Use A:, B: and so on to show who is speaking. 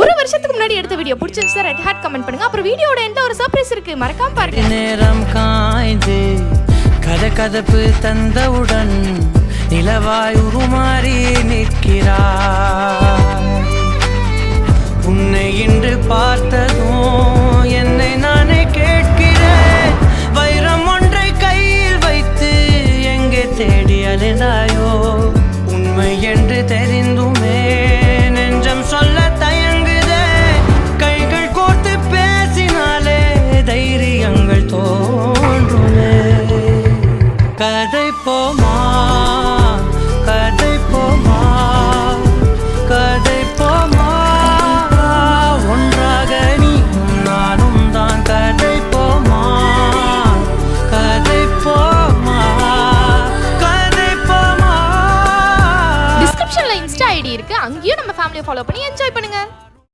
A: ஒரு வருஷத்துக்கு முன்னாடி எடுத்த வீடியோ பிடிச்சிருந்துச்சு ரெட் ஹேட் கமெண்ட் பண்ணுங்க. அப்புறம் வீடியோட எந்த ஒரு சர்ப்ரைஸ் இருக்கு? மறக்காம பாருங்க.
B: நேரம் காய்ந்து கத கதப்பு தந்தவுடன் நிலவாய் உருமாறி நிற்கிறா உன்னை இன்று பார்த்ததும் என்னை நானே கேட்கிறேன். வைரம் ஒன்றை கையில் வைத்து எங்கே தேடி அலைந்தாயோ? உண்மை என்று தெரிய கதை போமா? கதை போமா? கதை போமா? ஒன்றாக நீ நானும் தான் கதை போமா? கதை போமா? கதை போமா?
A: டிஸ்கிரிப்ஷன்ல இன்ஸ்டா ஐடி இருக்கு. அங்கேயும் நம்ம ஃபேமிலியை ஃபாலோ பண்ணி என்ஜாய் பண்ணுங்க.